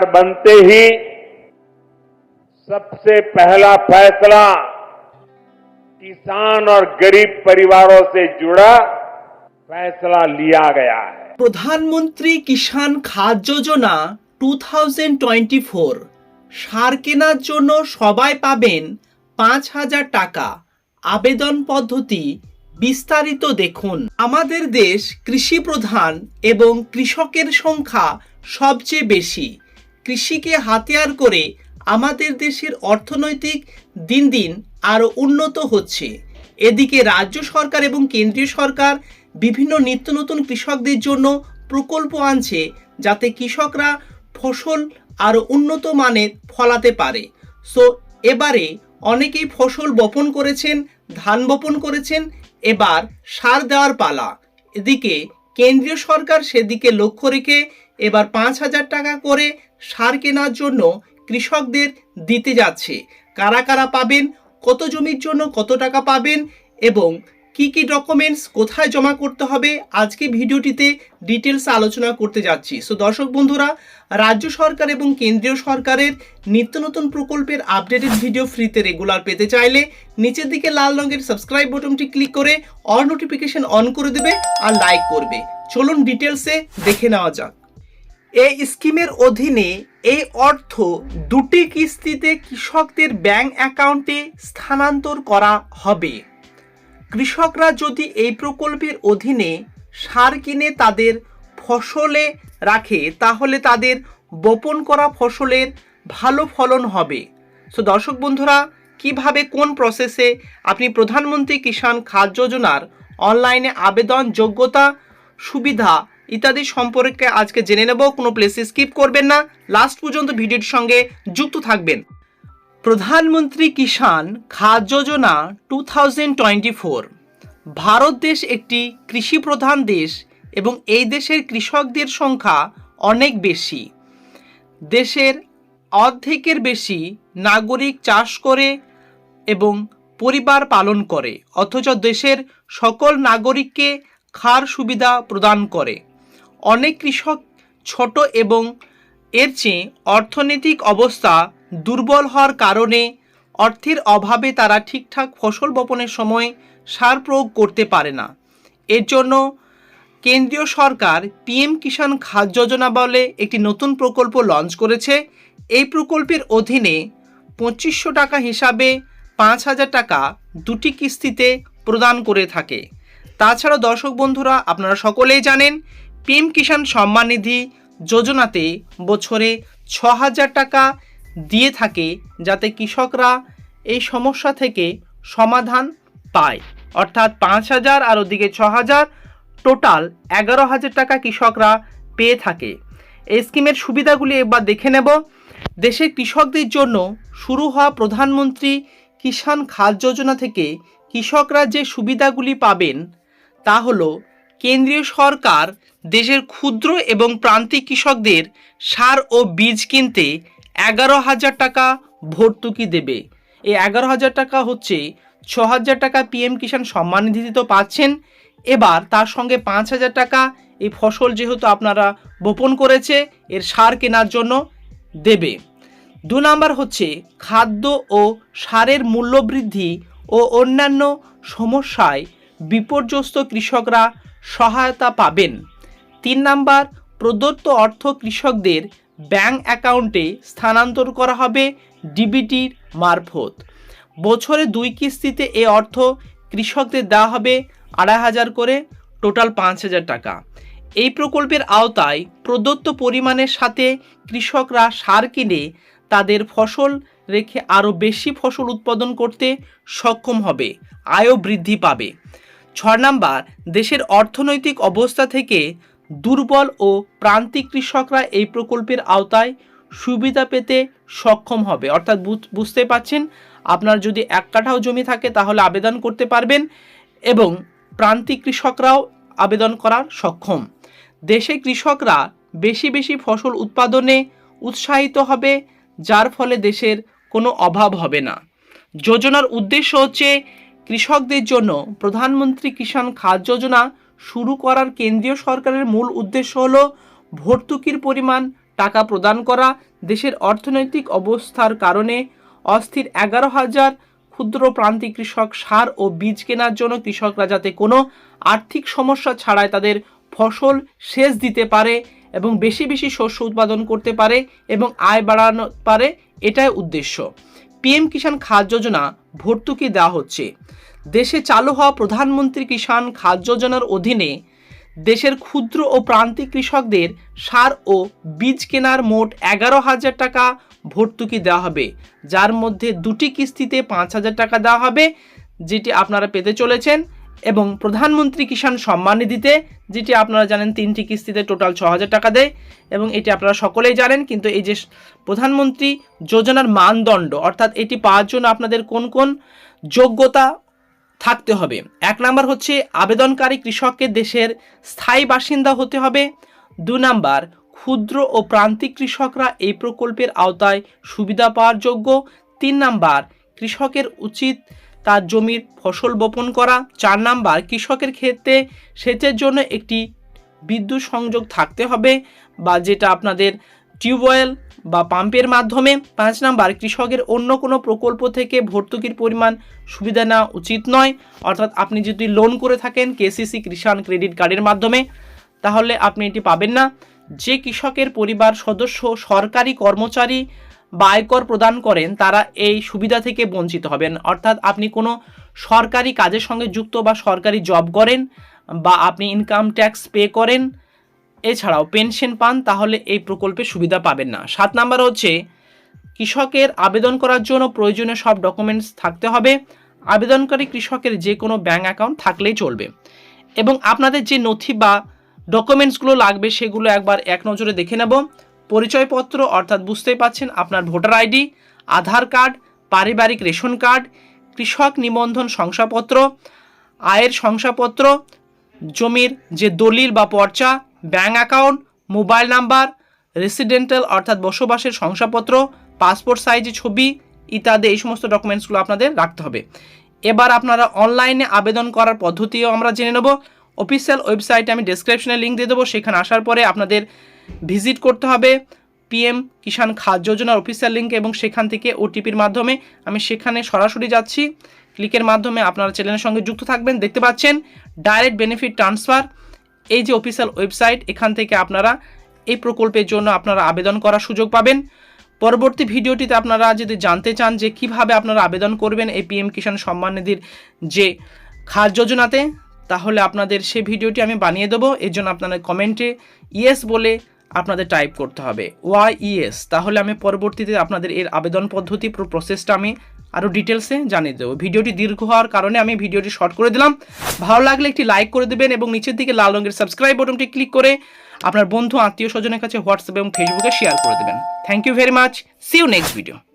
सरकार बनते ही सबसे पहला फैसला किसान और गरीब परिवारों से जुड़ा फैसला लिया गया है Pradhanmantri Kisan Khad Yojana two thousand twenty four সার কেনার জন্য সবাই পাবেন পাঁচ হাজার টাকা আবেদন পদ্ধতি বিস্তারিত দেখুন আমাদের দেশ কৃষি প্রধান এবং কৃষকের সংখ্যা সবচেয়ে বেশি কৃষিকে হাতিয়ার করে আমাদের দেশের অর্থনৈতিক দিন দিন আরও উন্নত হচ্ছে। এদিকে রাজ্য সরকার এবং কেন্দ্রীয় সরকার বিভিন্ন নিত্য নতুন কৃষকদের জন্য প্রকল্প আনছে যাতে কৃষকরা ফসল আরও উন্নত মানের ফলাতে পারে। সো, এবারে অনেকেই ফসল বপন করেছেন, ধান বপন করেছেন, এবার সার দেওয়ার পালা। এদিকে কেন্দ্রীয় সরকার সেদিকে লক্ষ্য রেখে এবার পাঁচ হাজার টাকা করে সার কেনার জন্য কৃষকদের দিতে যাচ্ছে। কারা কারা পাবেন, কত জমির জন্য কত টাকা পাবেন এবং কি কি ডকুমেন্টস কোথায় জমা করতে হবে, আজকে ভিডিওটিতে ডিটেলস আলোচনা করতে যাচ্ছি। সো দর্শক বন্ধুরা, রাজ্য সরকার এবং কেন্দ্রীয় সরকারের নিত্য নতুন প্রকল্পের আপডেটেড ভিডিও ফ্রিতে রেগুলার পেতে চাইলে নিচের দিকে লাল রঙের সাবস্ক্রাইব বাটনটি ক্লিক করে অল নোটিফিকেশন অন করে দেবে আর লাইক করবে। চলুন ডিটেলসে দেখে নেওয়া যাক। এই স্কিমের অধীনে এই অর্থ দুটি কিস্তিতে কৃষকদের ব্যাংক অ্যাকাউন্টে স্থানান্তর করা হবে। কৃষকরা যদি এই প্রকল্পের অধীনে সার কিনে তাদের ফসলে রাখে, তাহলে তাদের বপন করা ফসলের ভালো ফলন হবে। সো দর্শক বন্ধুরা, কীভাবে, কোন প্রসেসে আপনি প্রধানমন্ত্রী কিষাণ খাদ যোজনার অনলাইনে আবেদন যোগ্যতা, সুবিধা ইত্যাদি সম্পর্কে আজকে জেনে নেব, কোনো প্লেসে স্কিপ করবেন না। লাস্ট পর্যন্ত ভিডিওর সঙ্গে যুক্ত থাকবেন। প্রধানমন্ত্রী কিষাণ খাদ যোজনা টু ভারত দেশ একটি কৃষি প্রধান দেশ এবং এই দেশের কৃষকদের সংখ্যা অনেক বেশি। দেশের অর্ধেকের বেশি নাগরিক চাষ করে এবং পরিবার পালন করে, অথচ দেশের সকল নাগরিককে খার সুবিধা প্রদান করে। অনেক কৃষক ছোট এবং এর চেয়ে অর্থনৈতিক অবস্থা দুর্বল হওয়ার কারণে অর্থের অভাবে তারা ঠিকঠাক ফসল বপনের সময় সার প্রয়োগ করতে পারে না। এর জন্য কেন্দ্রীয় সরকার পিএম কিষাণ খাদ যোজনা বলে একটি নতুন প্রকল্প লঞ্চ করেছে। এই প্রকল্পের অধীনে পঁচিশশো টাকা হিসাবে পাঁচ হাজার টাকা দুটি কিস্তিতে প্রদান করে থাকে। তাছাড়া দর্শক বন্ধুরা, আপনারা সকলেই জানেন পিএম কিষাণ সম্মান নিধি যোজনাতে বছরে ছ হাজার টাকা দিয়ে থাকে যাতে কৃষকরা এই সমস্যা থেকে সমাধান পায়। অর্থাৎ পাঁচ হাজার আর ওদিকে ছ হাজার টোটাল এগারো হাজার টাকা কৃষকরা পেয়ে থাকে। এই স্কিমের সুবিধাগুলি এবার দেখে নেব। দেশের কৃষকদের জন্য শুরু হওয়া প্রধানমন্ত্রী কিষাণ খাদ যোজনা থেকে কৃষকরা যে সুবিধাগুলি পাবেন তা হলো কেন্দ্রীয় সরকার দেশের ক্ষুদ্র এবং প্রান্তিক কৃষকদের সার ও বীজ কিনতে এগারো হাজার টাকা ভর্তুকি দেবে। এই এগারো হাজার টাকা হচ্ছে ছ হাজার টাকা পিএম কিষাণ সম্মান নিধি তো পাচ্ছেন। এবার তার সঙ্গে পাঁচ হাজার টাকা এই ফসল যেহেতু আপনারা বপন করেছে, এর সার কেনার জন্য দেবে। দু নাম্বার হচ্ছে খাদ্য ও সারের মূল্যবৃদ্ধি ও অন্যান্য সমস্যায় বিপর্যস্ত কৃষকরা সহায়তা পাবেন। তিন নাম্বার, প্রদত্ত অর্থ কৃষকদের ব্যাংক অ্যাকাউন্টে স্থানান্তর করা হবে ডিবিটির মারফত। বছরে দুই কিস্তিতে এ অর্থ কৃষকদের দেওয়া হবে আড়াই হাজার করে, টোটাল পাঁচ হাজার টাকা। এই প্রকল্পের আওতায় প্রদত্ত পরিমাণের সাথে কৃষকরা সার কিনে তাদের ফসল রেখে আরও বেশি ফসল উৎপাদন করতে সক্ষম হবে, আয়ও বৃদ্ধি পাবে। ছ নাম্বার, দেশের অর্থনৈতিক অবস্থা থেকে দুর্বল ও প্রান্তিক কৃষকরা এই প্রকল্পের আওতায় সুবিধা পেতে সক্ষম হবে। অর্থাৎ বুঝতে পাচ্ছেন আপনার যদি এক কাঠাও জমি থাকে তাহলে আবেদন করতে পারবেন এবং প্রান্তিক কৃষকরাও আবেদন করার সক্ষম। দেশে কৃষকরা বেশি বেশি ফসল উৎপাদনে উৎসাহিত হবে, যার ফলে দেশের কোনো অভাব হবে না। যোজনার উদ্দেশ্য হচ্ছে কৃষকদের জন্য প্রধানমন্ত্রী কিষাণ খাদ যোজনা শুরু করার কেন্দ্রীয় সরকারের মূল উদ্দেশ্য হল ভর্তুকির পরিমাণ, টাকা প্রদান করা, দেশের অর্থনৈতিক অবস্থার কারণে অস্থির এগারো হাজার ক্ষুদ্র প্রান্তিক কৃষক সার ও বীজ কেনার জন্য কৃষকরা যাতে কোনো আর্থিক সমস্যা ছাড়াই তাদের ফসল সেচ দিতে পারে এবং বেশি বেশি শস্য উৎপাদন করতে পারে এবং আয় বাড়ানো পারে, এটাই উদ্দেশ্য। পিএম কিষাণ খাদ যোজনা ভর্তুকি দেওয়া হচ্ছে। দেশে চালু হওয়া প্রধানমন্ত্রী কিষাণ খাদ যোজনার অধীনে দেশের ক্ষুদ্র ও প্রান্তিক কৃষকদের সার ও বীজ কেনার মোট এগারো হাজার টাকা ভর্তুকি দেওয়া হবে। যার মধ্যে দুটি কিস্তিতে পাঁচ হাজার টাকা দেওয়া হবে, যেটি আপনারা পেতে চলেছেন। এবং প্রধানমন্ত্রী কিষাণ সম্মান নিধিতে, যেটি আপনারা জানেন তিনটি কিস্তিতে টোটাল ছ হাজার টাকা দেয়, এবং এটি আপনারা সকলেই জানেন, কিন্তু এই যে প্রধানমন্ত্রী যোজনার মানদণ্ড, অর্থাৎ এটি পাওয়ার জন্য আপনাদের কোন কোন যোগ্যতা থাকতে হবে। এক নাম্বার হচ্ছে আবেদনকারী কৃষককে দেশের স্থায়ী বাসিন্দা হতে হবে। দু নাম্বার, ক্ষুদ্র ও প্রান্তিক কৃষকরা এই প্রকল্পের আওতায় সুবিধা পাওয়ার যোগ্য। তিন নাম্বার, কৃষকের উচিত তার জমির ফসল বপন করা, চার নাম্বার কৃষকের ক্ষেত্রে সেচের জন্য একটি বিদ্যুৎ সংযোগ থাকতে হবে বা যেটা আপনাদের টিউবওয়েল বা পাম্পের মাধ্যমে। পাঁচ নাম্বার কৃষকের অন্য কোনো প্রকল্প থেকে ভর্তুকির পরিমাণ সুবিধা নেওয়া উচিত নয়। অর্থাৎ আপনি যদি লোন করে থাকেন কেসিসি কৃষাণ ক্রেডিট কার্ডের মাধ্যমে, তাহলে আপনি এটি পাবেন না। যে কৃষকের পরিবার সদস্য সরকারি কর্মচারী বা আয়কর প্রদান করেন, তারা এই সুবিধা থেকে বঞ্চিত হবেন। অর্থাৎ আপনি কোনো সরকারি কাজের সঙ্গে যুক্ত বা সরকারি জব করেন বা আপনি ইনকাম ট্যাক্স পে করেন, এছাড়াও পেনশন পান, তাহলে এই প্রকল্পে সুবিধা পাবেন না। সাত নাম্বার হচ্ছে, কৃষকের আবেদন করার জন্য প্রয়োজনীয় সব ডকুমেন্টস থাকতে হবে। আবেদনকারী কৃষকের যে কোনো ব্যাঙ্ক অ্যাকাউন্ট থাকলেই চলবে। এবং আপনাদের যে নথি বা ডকুমেন্টসগুলো লাগবে, সেগুলো একবার এক নজরে দেখে নেব। পরিচয়পত্র অর্থাৎ বুঝতেই পাচ্ছেন আপনার ভোটার আইডি, আধার কার্ড, পারিবারিক রেশন কার্ড, কৃষক নিবন্ধন শংসাপত্র, আয়ের শংসাপত্র, জমির যে দলিল বা পর্চা bank account, mobile number, residential অর্থাৎ বসবাসের শংসাপত্র, পাসপোর্ট সাইজের ছবি ইত্যাদি এই সমস্ত ডকুমেন্টসগুলো আপনাদের রাখতে হবে। এবার আপনারা অনলাইনে আবেদন করার পদ্ধতিও আমরা জেনে নেব। অফিসিয়াল ওয়েবসাইটে আমি ডেসক্রিপশনে লিঙ্ক দিয়ে দেবো। সেখানে আসার পরে আপনাদের ভিজিট করতে হবে পিএম কিষাণ খাদ যোজনার অফিসিয়াল লিঙ্ক এবং সেখান থেকে ওটিপির মাধ্যমে। আমি সেখানে সরাসরি যাচ্ছি। ক্লিকের মাধ্যমে আপনারা চ্যানেলের সঙ্গে যুক্ত থাকবেন। দেখতে পাচ্ছেন ডাইরেক্ট বেনিফিট ট্রান্সফার এই যে অফিসিয়াল ওয়েবসাইট এখান থেকে আপনারা এই প্রকল্পের জন্য আপনারা আবেদন করার সুযোগ পাবেন। পরবর্তী ভিডিওটিতে আপনারা যদি জানতে চান যে কীভাবে আপনারা আবেদন করবেন এই পিএম কিষাণ সম্মান নিধির যে খাদ যোজনাতে, তাহলে আপনাদের সেই ভিডিওটি আমি বানিয়ে দেবো। এর জন্য আপনারা কমেন্টে ইয়েস বলে আপনাদের টাইপ করতে হবে। ওয়াই ইএস তাহলে আমি পরবর্তীতে আপনাদের এর আবেদন পদ্ধতি, পুরো প্রসেসটা আমি আরও ডিটেলসে জানিয়ে দেবো। ভিডিওটি দীর্ঘ হওয়ার কারণে আমি ভিডিওটি শর্ট করে দিলাম। ভালো লাগলে একটি লাইক করে দেবেন এবং নিচের দিকে লাল রঙের সাবস্ক্রাইব বটনটি ক্লিক করে আপনার বন্ধু আত্মীয় স্বজনের কাছে হোয়াটসঅ্যাপ এবং ফেসবুকে শেয়ার করে দেবেন। Thank you very much see you next video